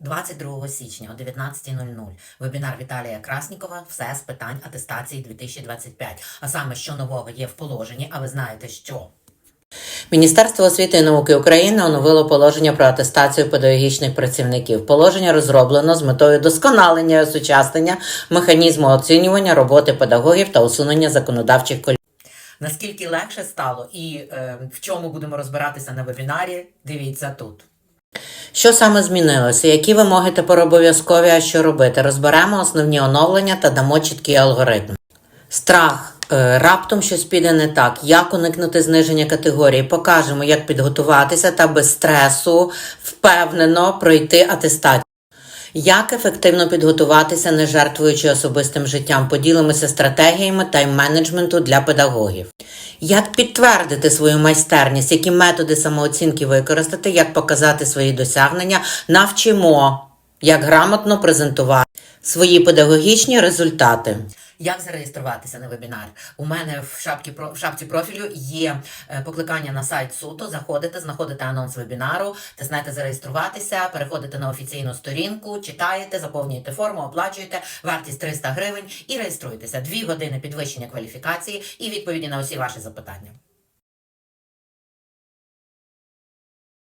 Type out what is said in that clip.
22 січня о 19.00 вебінар Віталія Краснікова Все з питань атестації 2025. А саме, що нового є в положенні, а ви знаєте, що Міністерство освіти і науки України оновило положення про атестацію педагогічних працівників. Положення розроблено з метою досконалення і осучаснення механізму оцінювання роботи педагогів та усунення законодавчих колій. наскільки легше стало і е, в чому будемо розбиратися на вебінарі, дивіться тут. Що саме змінилося? Які вимоги тепер обов'язкові, а що робити? Розберемо основні оновлення та дамо чіткий алгоритм. Страх. Е, Раптом щось піде не так. Як уникнути зниження категорії? Покажемо, як підготуватися та без стресу впевнено пройти атестацію. Як ефективно підготуватися, не жертвуючи особистим життям, поділимося стратегіями тайм-менеджменту для педагогів. Як підтвердити свою майстерність, які методи самооцінки використати, як показати свої досягнення, навчимо, як грамотно презентувати свої педагогічні результати. Як зареєструватися на вебінар? У мене в шапці в шапці профілю є е, покликання на сайт суто. Заходите, знаходите анонс вебінару, тиснете зареєструватися, переходите на офіційну сторінку, читаєте, заповнюєте форму, оплачуєте вартість 300 гривень і реєструєтеся. Дві години підвищення кваліфікації і відповіді на усі ваші запитання.